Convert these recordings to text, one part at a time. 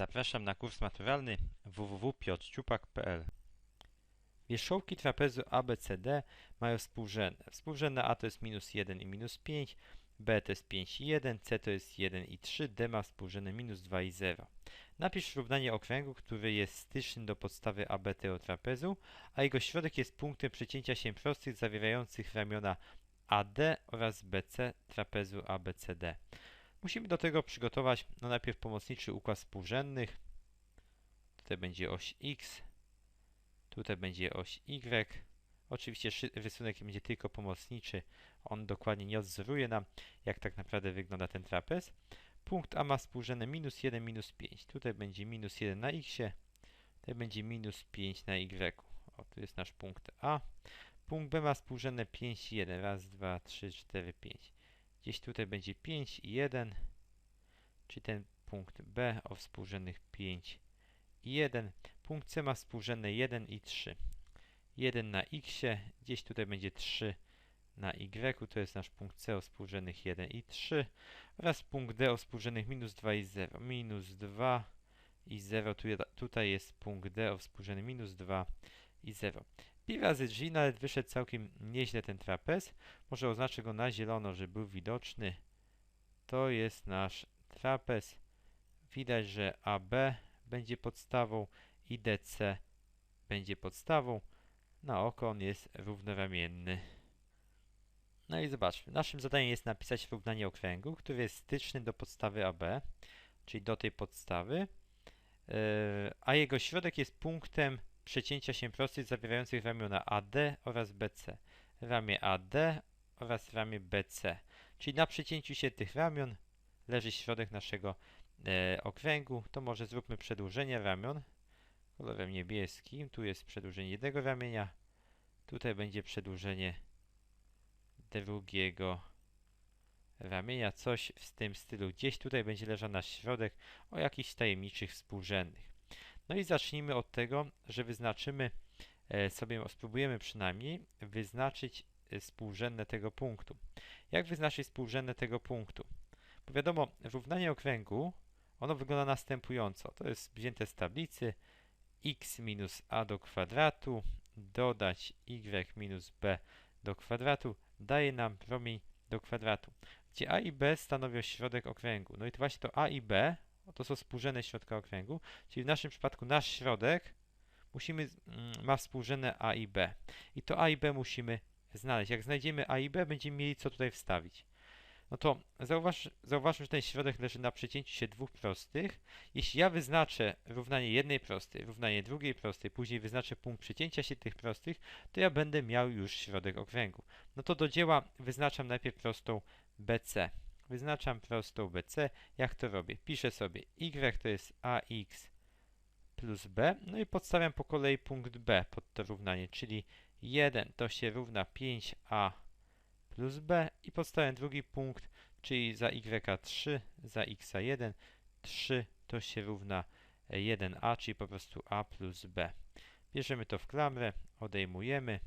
Zapraszam na kurs maturalny www.piotrciupak.pl Wierzchołki trapezu ABCD mają współrzędne. Współrzędne A to jest minus 1 i minus 5, B to jest 5 i 1, C to jest 1 i 3, D ma współrzędne minus 2 i 0. Napisz równanie okręgu, który jest styczny do podstawy AB tego trapezu, a jego środek jest punktem przecięcia się prostych zawierających ramiona AD oraz BC trapezu ABCD. Musimy do tego przygotować no najpierw pomocniczy układ współrzędnych. Tutaj będzie oś X, tutaj będzie oś Y. Oczywiście rysunek będzie tylko pomocniczy, on dokładnie nie odzoruje nam, jak tak naprawdę wygląda ten trapez. Punkt A ma współrzędne minus 1, minus 5. Tutaj będzie minus 1 na X, tutaj będzie minus 5 na Y. O, tu jest nasz punkt A. Punkt B ma współrzędne 5 i 1. Raz, dwa, trzy, cztery, pięć. Gdzieś tutaj będzie 5 i 1, czyli ten punkt B o współrzędnych 5 i 1. Punkt C ma współrzędne 1 i 3. 1 na x, gdzieś tutaj będzie 3 na y, to jest nasz punkt C o współrzędnych 1 i 3 oraz punkt D o współrzędnych minus 2 i 0. Minus 2 i 0, tutaj jest punkt D o współrzędnych minus 2 i 0. Pi razy G nawet wyszedł całkiem nieźle ten trapez. Może oznaczę go na zielono, żeby był widoczny. To jest nasz trapez. Widać, że AB będzie podstawą i DC będzie podstawą. Na oko on jest równoramienny. No i zobaczmy. Naszym zadaniem jest napisać równanie okręgu, który jest styczny do podstawy AB, czyli do tej podstawy, yy, a jego środek jest punktem przecięcia się prostych zawierających ramiona AD oraz BC. Ramię AD oraz ramię BC. Czyli na przecięciu się tych ramion leży środek naszego e, okręgu. To może zróbmy przedłużenie ramion kolorem niebieskim. Tu jest przedłużenie jednego ramienia. Tutaj będzie przedłużenie drugiego ramienia. Coś w tym stylu. Gdzieś tutaj będzie leżał nasz środek o jakichś tajemniczych współrzędnych. No i zacznijmy od tego, że wyznaczymy e, sobie, spróbujemy przynajmniej wyznaczyć e, współrzędne tego punktu. Jak wyznaczyć współrzędne tego punktu? Bo wiadomo, równanie okręgu, ono wygląda następująco. To jest wzięte z tablicy x minus a do kwadratu dodać y minus b do kwadratu daje nam promień do kwadratu, gdzie a i b stanowią środek okręgu. No i to właśnie to a i b to są współrzędne środka okręgu, czyli w naszym przypadku nasz środek musimy, mm, ma współrzędne A i B. I to A i B musimy znaleźć. Jak znajdziemy A i B, będziemy mieli co tutaj wstawić. No to zauważ, zauważmy, że ten środek leży na przecięciu się dwóch prostych. Jeśli ja wyznaczę równanie jednej prostej, równanie drugiej prostej, później wyznaczę punkt przecięcia się tych prostych, to ja będę miał już środek okręgu. No to do dzieła wyznaczam najpierw prostą BC. Wyznaczam prostą BC. Jak to robię? Piszę sobie y to jest ax plus b. No i podstawiam po kolei punkt b pod to równanie, czyli 1 to się równa 5a plus b i podstawiam drugi punkt, czyli za y 3, za x 1, 3 to się równa 1a, czyli po prostu a plus b. Bierzemy to w klamrę, odejmujemy.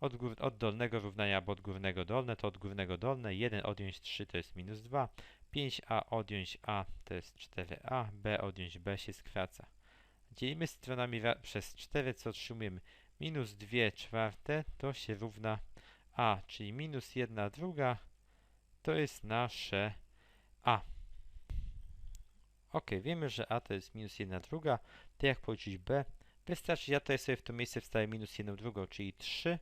Od, gór, od dolnego równania albo od górnego dolne to od górnego dolne. 1 odjąć 3 to jest minus 2. 5a odjąć a to jest 4a. b odjąć b się skraca. Dzielimy stronami przez 4, co otrzymujemy? Minus 2 czwarte to się równa a, czyli minus 1 druga to jest nasze a. Ok, wiemy, że a to jest minus 1 druga. To jak policzyć b? Wystarczy, ja tutaj sobie w to miejsce wstawię minus 1 drugą, czyli 3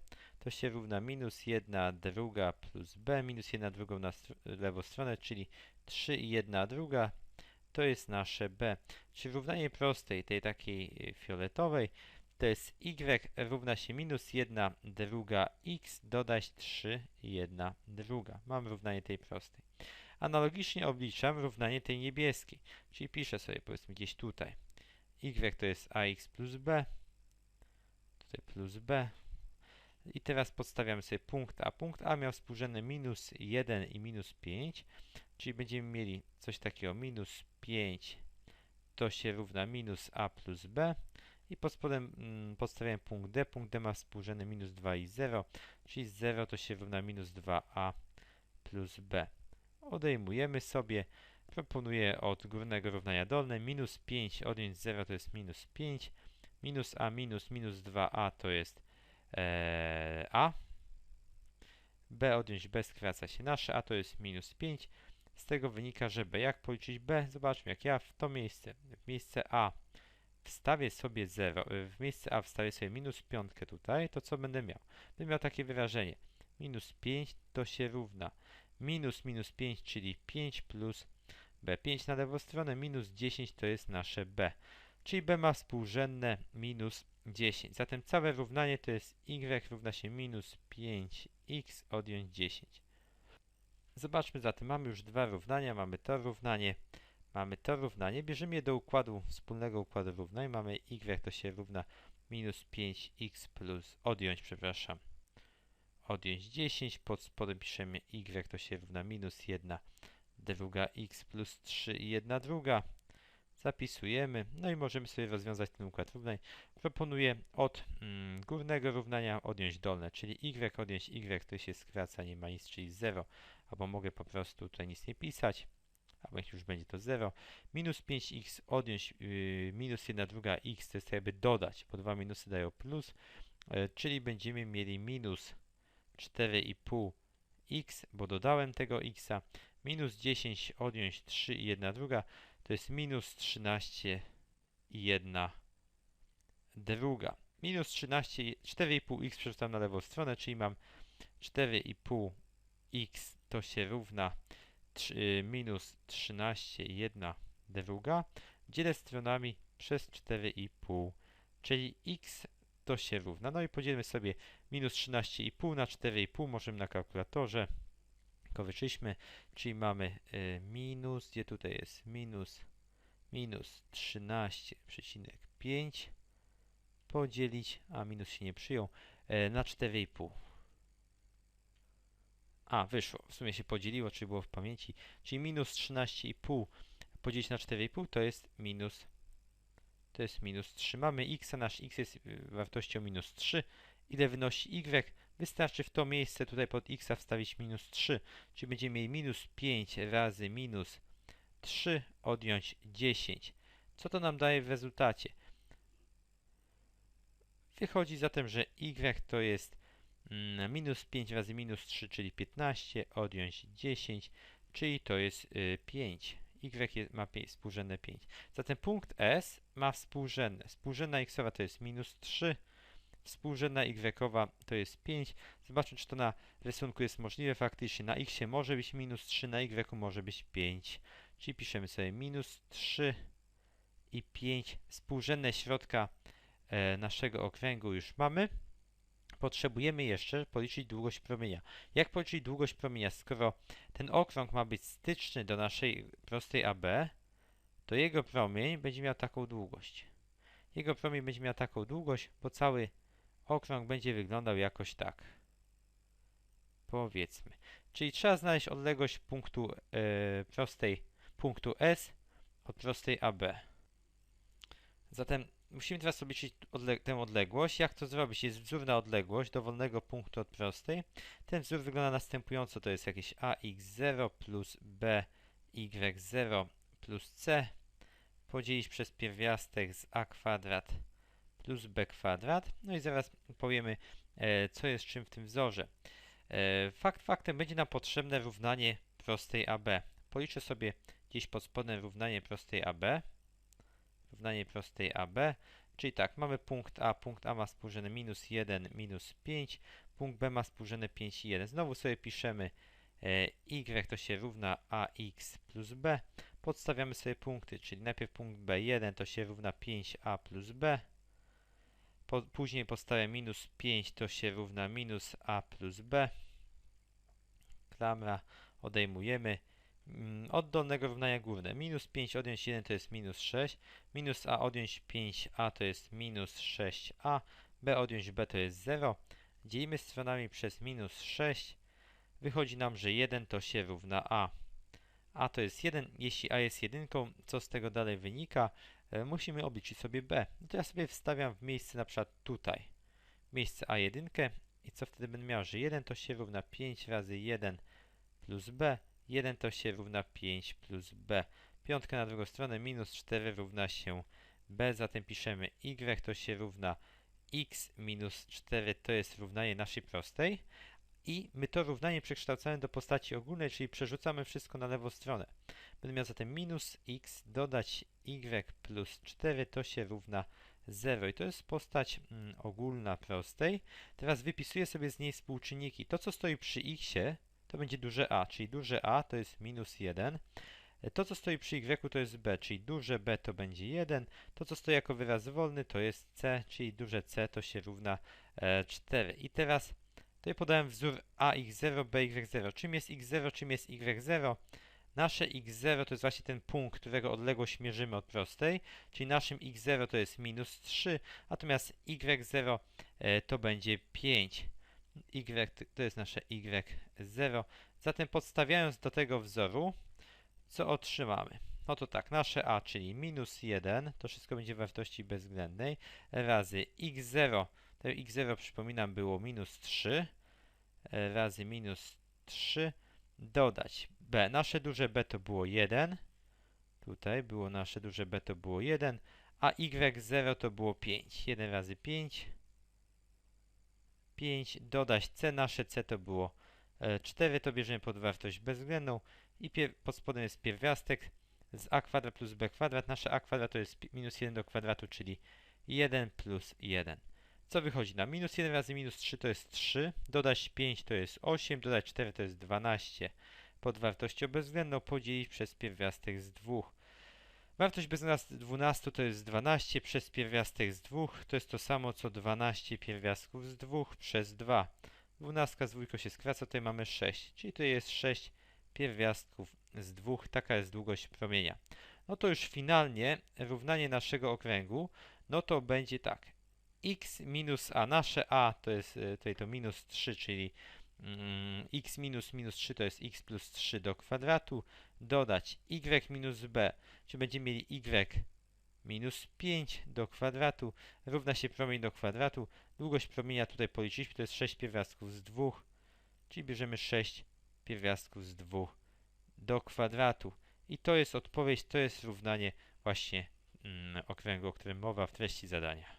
to się równa minus 1 druga plus b, minus 1 drugą na lewą stronę, czyli 3 i 1 druga, to jest nasze b. Czyli równanie prostej, tej takiej y, fioletowej, to jest y równa się minus 1 druga x dodać 3 1 druga. Mam równanie tej prostej. Analogicznie obliczam równanie tej niebieskiej, czyli piszę sobie powiedzmy gdzieś tutaj. y to jest ax plus b, tutaj plus b, i teraz podstawiamy sobie punkt A. Punkt A miał współrzędne minus 1 i minus 5, czyli będziemy mieli coś takiego minus 5 to się równa minus A plus B i pod spodem mm, podstawiamy punkt D. Punkt D ma współrzędne minus 2 i 0, czyli 0 to się równa minus 2A plus B. Odejmujemy sobie. Proponuję od górnego równania dolne minus 5 odjąć 0 to jest minus 5, minus a minus minus 2a to jest a, b odjąć b skraca się nasze, a to jest minus 5. Z tego wynika, że b. Jak policzyć b? Zobaczmy, jak ja w to miejsce, w miejsce a wstawię sobie 0, w miejsce a wstawię sobie minus 5 tutaj, to co będę miał? Będę miał takie wyrażenie. Minus 5 to się równa minus minus 5, czyli 5 plus b. 5 na lewą stronę, minus 10 to jest nasze b. Czyli b ma współrzędne minus 10. Zatem całe równanie to jest y równa się minus 5x odjąć 10. Zobaczmy zatem, mamy już dwa równania, mamy to równanie, mamy to równanie. Bierzemy je do układu, wspólnego układu równań. Mamy y to się równa minus 5x plus, odjąć, przepraszam, odjąć 10. Pod spodem piszemy y to się równa minus 1 druga x plus 3 i 1 druga. Zapisujemy, no i możemy sobie rozwiązać ten układ równań. Proponuję od mm, górnego równania odjąć dolne, czyli y odjąć y to się skraca, nie ma nic, czyli 0, albo mogę po prostu tutaj nic nie pisać, albo już będzie to 0. Minus 5x odjąć yy, minus 1 druga x to jest jakby dodać, bo dwa minusy dają plus, yy, czyli będziemy mieli minus 4,5 x, bo dodałem tego x, minus 10 odjąć 3 i 1 druga, to jest minus 13 i 1 druga. Minus 13, 4,5x przerzucam na lewą stronę, czyli mam 4,5x to się równa 3, minus 13 i 1 druga. Dzielę stronami przez 4,5, czyli x to się równa. No i podzielmy sobie minus 13,5 na 4,5, możemy na kalkulatorze tylko wyczyśmy, czyli mamy y, minus, gdzie tutaj jest minus, minus 13,5 podzielić, a minus się nie przyjął, y, na 4,5. A, wyszło, w sumie się podzieliło, czyli było w pamięci, czyli minus 13,5 podzielić na 4,5 to jest minus to jest minus 3. Mamy x, a nasz x jest wartością minus 3. Ile wynosi y? Wystarczy w to miejsce tutaj pod x wstawić minus 3, czyli będziemy mieli minus 5 razy minus 3 odjąć 10. Co to nam daje w rezultacie? Wychodzi zatem, że y to jest mm, minus 5 razy minus 3, czyli 15, odjąć 10, czyli to jest 5. Y jest, ma 5, współrzędne 5. Zatem punkt S ma współrzędne. Współrzędna x to jest minus 3, Współrzędna y to jest 5. Zobaczmy, czy to na rysunku jest możliwe. Faktycznie na x może być minus 3, na y może być 5. Czyli piszemy sobie minus 3 i 5. Współrzędne środka e, naszego okręgu już mamy. Potrzebujemy jeszcze policzyć długość promienia. Jak policzyć długość promienia? Skoro ten okrąg ma być styczny do naszej prostej AB, to jego promień będzie miał taką długość. Jego promień będzie miał taką długość, bo cały okrąg będzie wyglądał jakoś tak. Powiedzmy. Czyli trzeba znaleźć odległość punktu e, prostej punktu S od prostej AB. Zatem musimy teraz obliczyć odle tę odległość. Jak to zrobić? Jest wzór na odległość dowolnego punktu od prostej. Ten wzór wygląda następująco. To jest jakieś ax0 plus by0 plus c podzielić przez pierwiastek z a kwadrat plus b kwadrat. No i zaraz powiemy, e, co jest czym w tym wzorze. E, fakt faktem będzie nam potrzebne równanie prostej AB. Policzę sobie gdzieś pod spodem równanie prostej AB. Równanie prostej AB. Czyli tak, mamy punkt A. Punkt A ma współrzędne minus 1, minus 5. Punkt B ma współrzędne 5 i 1. Znowu sobie piszemy e, y to się równa ax plus b. Podstawiamy sobie punkty, czyli najpierw punkt B1 to się równa 5a plus b. Po, później podstawia minus 5 to się równa minus a plus b. Klamra odejmujemy. Mm, od dolnego równania górne. Minus 5 odjąć 1 to jest minus 6. Minus a odjąć 5a to jest minus 6a. b odjąć b to jest 0. Dzielimy stronami przez minus 6. Wychodzi nam, że 1 to się równa a. a to jest 1. Jeśli a jest jedynką, co z tego dalej wynika? E, musimy obliczyć sobie b. No to ja sobie wstawiam w miejsce na przykład tutaj, miejsce a1 i co wtedy będę miał, że 1 to się równa 5 razy 1 plus b. 1 to się równa 5 plus b. Piątka na drugą stronę minus 4 równa się b, zatem piszemy y to się równa x minus 4 to jest równanie naszej prostej i my to równanie przekształcamy do postaci ogólnej, czyli przerzucamy wszystko na lewą stronę. Będę miał zatem minus x dodać y plus 4 to się równa 0 i to jest postać mm, ogólna prostej. Teraz wypisuję sobie z niej współczynniki. To co stoi przy x to będzie duże A, czyli duże A to jest minus 1. To, co stoi przy y, to jest b, czyli duże b to będzie 1. To, co stoi jako wyraz wolny, to jest c, czyli duże c to się równa e, 4. I teraz tutaj podałem wzór ax0, by0. Czym jest x0, czym jest y0? Nasze x0 to jest właśnie ten punkt, którego odległość mierzymy od prostej, czyli naszym x0 to jest minus 3, natomiast y0 e, to będzie 5. y to jest nasze y0. Zatem podstawiając do tego wzoru, co otrzymamy? No to tak, nasze a, czyli minus 1, to wszystko będzie wartości bezwzględnej, razy x0, to x0 przypominam było minus 3, e, razy minus 3, dodać b. Nasze duże b to było 1, tutaj było nasze duże b to było 1, a y0 to było 5. 1 razy 5, 5, dodać c, nasze c to było 4, e, to bierzemy pod wartość bezwzględną, i pod spodem jest pierwiastek z a kwadrat plus b kwadrat. Nasze a kwadrat to jest minus 1 do kwadratu, czyli 1 plus 1. Co wychodzi na minus 1 razy minus 3 to jest 3, dodać 5 to jest 8, dodać 4 to jest 12. Pod wartością bezwzględną podzielić przez pierwiastek z 2. Wartość bezwzględna z 12 to jest 12 przez pierwiastek z 2, to jest to samo co 12 pierwiastków z 2 przez 2. 12 z 2 się skraca, tutaj mamy 6, czyli to jest 6 pierwiastków z dwóch, taka jest długość promienia. No to już finalnie równanie naszego okręgu, no to będzie tak. X minus a, nasze a to jest e, tutaj to minus 3, czyli mm, x minus minus 3 to jest x plus 3 do kwadratu, dodać y minus b, czyli będziemy mieli y minus 5 do kwadratu, równa się promień do kwadratu. Długość promienia tutaj policzyliśmy, to jest 6 pierwiastków z 2, czyli bierzemy 6 pierwiastków z 2 do kwadratu. I to jest odpowiedź, to jest równanie właśnie mm, okręgu, o którym mowa w treści zadania.